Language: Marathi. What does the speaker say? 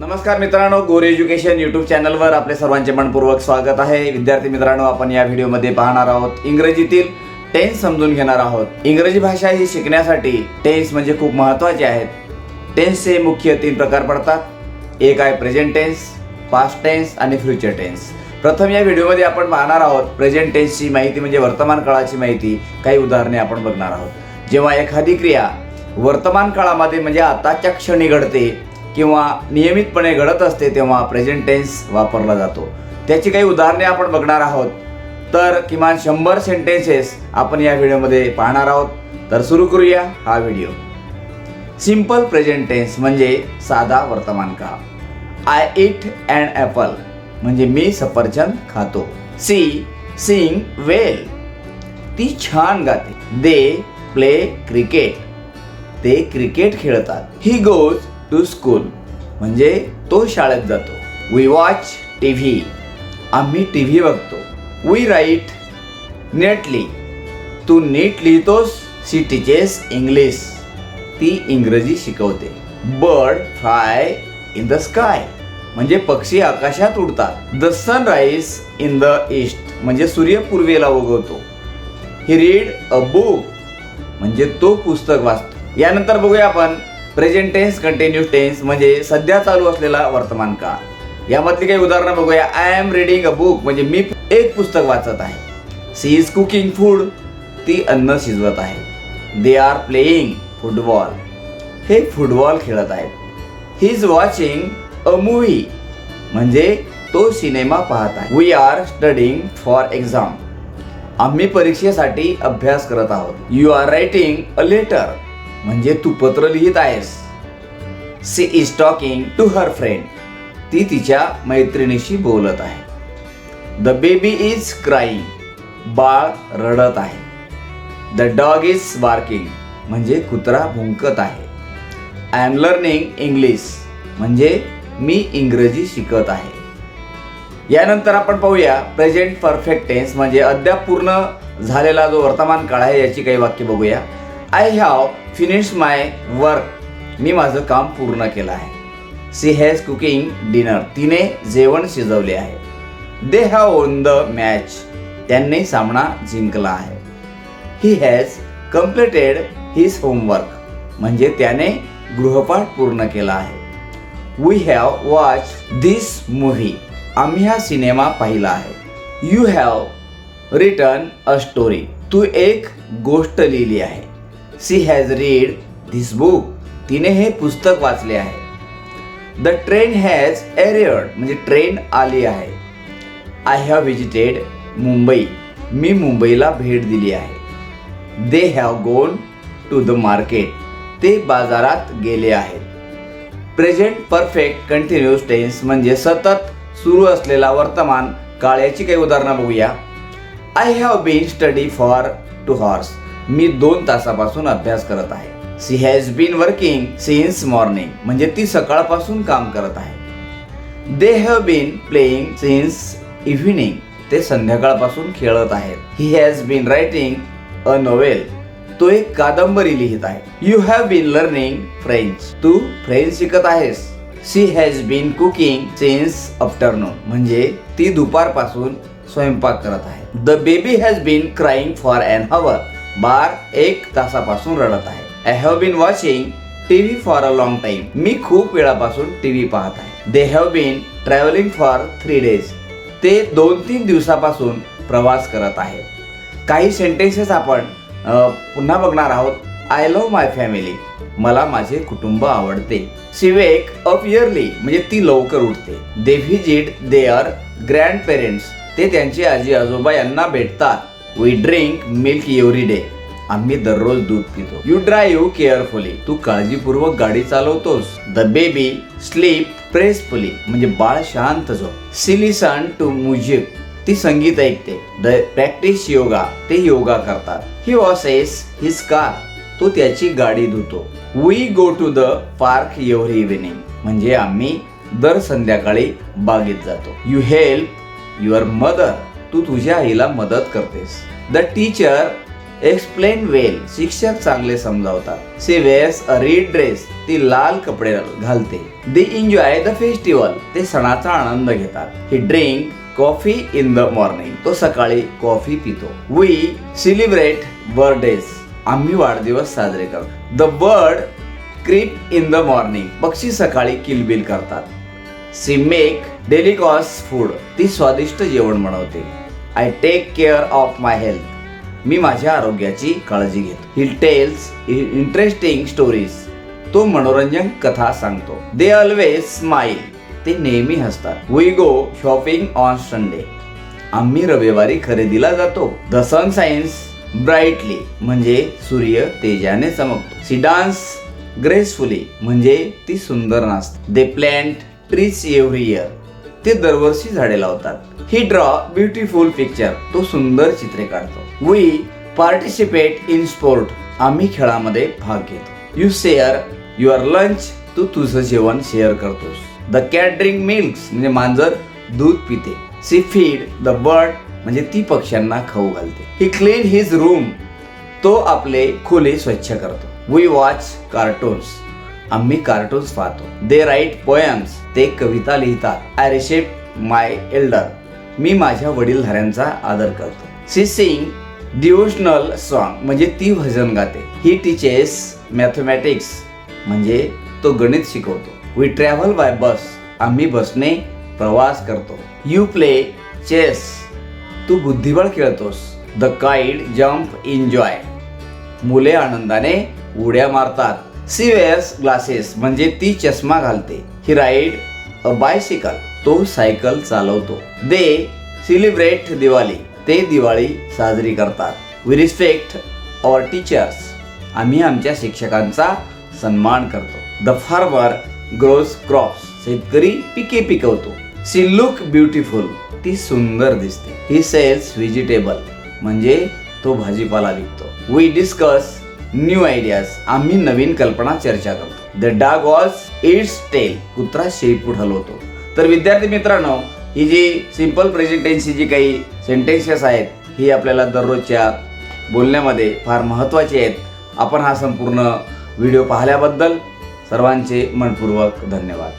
नमस्कार मित्रांनो गोर एज्युकेशन युट्यूब चॅनलवर आपले सर्वांचे मनपूर्वक स्वागत आहे. विद्यार्थी मित्रांनो आपण या व्हिडिओमध्ये पाहणार आहोत इंग्रजीतील टेन्स समजून घेणार आहोत. इंग्रजी भाषा ही शिकण्यासाठी टेन्स म्हणजे खूप महत्त्वाचे आहेत. टेन्सचे मुख्य तीन प्रकार पडतात. एक आहे प्रेझेंट टेन्स पास्ट टेन्स आणि फ्युचर टेन्स प्रथम या व्हिडिओमध्ये आपण पाहणार आहोत प्रेझेंट टेन्सची माहिती म्हणजे वर्तमान काळाची माहिती. काही उदाहरणे आपण बघणार आहोत. जेव्हा एखादी क्रिया वर्तमान काळामध्ये म्हणजे आताच्या क्षणी घडते किंवा नियमितपणे घडत असते तेव्हा प्रेझेंट टेन्स वापरला जातो. त्याची काही उदाहरणे आपण बघणार आहोत. तर किमान शंभर सेंटेन्सेस आपण या व्हिडिओमध्ये पाहणार आहोत. तर सुरू करूया हा व्हिडिओ सिंपल प्रेझेंट टेन्स म्हणजे साधा वर्तमान काळ आय इट अँड ॲपल म्हणजे मी सफरचंद खातो. सी सिंग वेल ती छान गाते. दे प्ले क्रिकेट ते क्रिकेट खेळतात. ही गोज टू स्कूल म्हणजे तो शाळेत जातो. वी वॉच टी व्ही आम्ही टी व्ही बघतो. वी राईट नेटली तू नीट लिहितोस सी टीचेस इंग्लिश. ती इंग्रजी शिकवते. Bird fly in the sky. म्हणजे पक्षी आकाशात उडतात. The sunrise in the east म्हणजे सूर्य पूर्वेला उगवतो. ही रीड अ बुक म्हणजे तो पुस्तक वाचतो. यानंतर बघूया आपण प्रेझेंट टेन्स कंटिन्यू टेन्स म्हणजे सध्या चालू असलेला वर्तमान काळ. यामधली काही उदाहरणं बघूया. I am reading a book म्हणजे मी एक पुस्तक वाचत आहे. सी इज कुकिंग फूड ती अन्न शिजवत आहे. दे आर प्लेईंग फुटबॉल हे फुटबॉल खेळत आहेत. He is watching a movie म्हणजे तो सिनेमा पाहत आहे. We are studying for exam आम्ही परीक्षेसाठी अभ्यास करत आहोत. You are writing a letter म्हणजे तू पत्र लिहित आहेस. She is talking to her friend ती तिच्या मैत्रिणीशी बोलत आहे. द बेबी इज क्राईंग बाळ रडत आहे. द डॉग इज बार्किंग म्हणजे कुत्रा भुंकत आहे. आय एम लर्निंग इंग्लिश म्हणजे मी इंग्रजी शिकत आहे. यानंतर आपण पाहूया प्रेझेंट परफेक्ट टेन्स म्हणजे अद्याप पूर्ण झालेला जो वर्तमान काळ आहे याची काही वाक्य बघूया. I have finish my work मी माझं काम पूर्ण केलं आहे. सी हॅज कुकिंग डिनर तिने जेवण शिजवले आहे. They have won the match त्यांनी सामना जिंकला आहे. He has completed his homework म्हणजे त्याने गृहपाठ पूर्ण केला आहे. We have watch this movie आम्ही हा सिनेमा पाहिला आहे. You have written a story तू एक गोष्ट लिहिली आहे. She has read this book. तिने हे पुस्तक वाचले आहे. द ट्रेन हॅज एरियड म्हणजे ट्रेन आली आहे. I have visited Mumbai. मी मुंबईला भेट दिली आहे. They have gone to the market. ते बाजारात गेले आहेत. प्रेझेंट परफेक्ट कंटिन्युअस टेन्स म्हणजे सतत सुरू असलेला वर्तमान. काळ्याची काही उदाहरणं बघूया. I have been study for two hours. मी दोन तासापासून अभ्यास करत आहे. She has been working since morning म्हणजे ती सकाळपासून काम करत आहे. They have been playing since evening ते संध्याकाळपासून खेळत आहेत. He has been writing a novel तो एक कादंबरी लिहित आहे. You have been learning French Tu French शिकत आहेस. She has been cooking since afternoon म्हणजे ती दुपारपासून स्वयंपाक करत आहे. The baby has been crying for an hour बार एक तासापासून रडत आहे. I have been watching T V for a long time मी खूप वेळापासून टी व्ही पाहत आहे. They have been travelling for three days ते दोन तीन दिवसापासून प्रवास करत आहेत काही सेंटेन्सेस आपण पुन्हा बघणार आहोत. आय लव्ह माय फॅमिली मला माझे कुटुंब आवडते. सिवेक अप इयरली म्हणजे ती लवकर उठते. They visit their grand parents ते त्यांचे आजी आजोबा यांना भेटतात. We drink milk every day आम्ही दररोज दूध पितो. यू ड्राईव्ह केअरफुली तू काळजीपूर्वक गाडी चालवतोस. द बेबी स्लीप प्रेसफुली म्हणजे बाळ शांत झोप. सिलिसन टू म्युझिक ती संगीत ऐकते. द प्रॅक्टिस योगा ते योगा करतात. ही वॉसेस हिज कार तो त्याची गाडी धुतो. We go to the park every evening म्हणजे आम्ही दर संध्याकाळी बागेत जातो. यू हेल्प युअर मदर तू तुझ्या आईला मदत करतेस. द टीचर एक्सप्लेन वेल शिक्षक चांगले समजावतात. She wears a red dress ती लाल कपडे घालते. दे एन्जॉय द फेस्टिवल ते सणाचा आनंद घेतात. He drink coffee in the morning तो सकाळी कॉफी पितो. वी सेलिब्रेट बर्थडेज आम्ही वाढदिवस साजरे करतो. The bird chirp in the morning पक्षी सकाळी किलबिल करतात. She make delicious food. ती स्वादिष्ट जेवण बनवते. I take care of my health. मी माझ्या आरोग्याची काळजी घेतो. He tells interesting stories. तो मनोरंजन कथा सांगतो. दे ऑलवेज स्माईल ते नेहमी हसतात. We go shopping on Sunday आम्ही रविवारी खरेदीला जातो. द सन सायन्स ब्राईटली म्हणजे सूर्य तेजाने चमकतो. सी डान्स ग्रेसफुली म्हणजे ती सुंदर नाचते. They plant trees every year. ते दरवर्षी झाडे लावतात. ही ड्रॉ ब्युटिफुल पिक्चर तो सुंदर चित्रे काढतो. वी पार्टिसिपेट इन स्पोर्ट आम्ही खेळामध्ये भाग घेतो. यू शेअर युअर लंच तू तुझं जेवण शेअर करतोस. द कॅट ड्रिंक मिल्क्स म्हणजे मांजर दूध पिते. सी फीड द बर्ड म्हणजे ती पक्ष्यांना खाऊ घालते. ही क्लीन हिज रूम तो आपले खोले स्वच्छ करतो. वी वॉच कार्टून्स आम्ही कार्टून्स पाहतो. दे राईट पोयम्स ते कविता लिहितात. आय रिसेप्ट माय एल्डर मी माझ्या वडीलधाऱ्यांचा आदर करतो. सी सिंग डिवोशनल सॉन्ग म्हणजे ती भजन गाते. ही टीचेस मॅथमॅटिक्स म्हणजे तो गणित शिकवतो. वी ट्रॅव्हल बाय बस आम्ही बसने प्रवास करतो. यू प्ले चेस तू बुद्धिबळ खेळतोस. द काईड जम्प एन्जॉय मुले आनंदाने उड्या मारतात. सी वेअर्स ग्लासेस म्हणजे ती चष्मा घालते. ही राईड अ बायसिकल तो सायकल चालवतो. They celebrate Diwali. ते दिवाळी साजरी करतात. वी रिस्पेक्ट अवर टीचर्स आम्ही आमच्या शिक्षकांचा सन्मान करतो. द फार्मर ग्रोज क्रॉप्स शेतकरी पिके पिकवतो. सी लुक ब्युटिफुल ती सुंदर दिसते. ही सेल्स व्हेजिटेबल म्हणजे तो भाजीपाला विकतो. वी डिस्कस न्यू आयडियाज आम्ही नवीन कल्पना चर्चा करतो. द डाग वॉज इट्स टेल कुत्रा शेपूट हलवतो तर विद्यार्थी मित्रांनो ही जी सिंपल प्रेझेंटेन्सी जी काही सेंटेन्सेस आहेत ही आपल्याला दररोजच्या बोलण्यामध्ये फार महत्त्वाची आहेत. आपण हा संपूर्ण व्हिडिओ पाहिल्याबद्दल सर्वांचे मनपूर्वक धन्यवाद.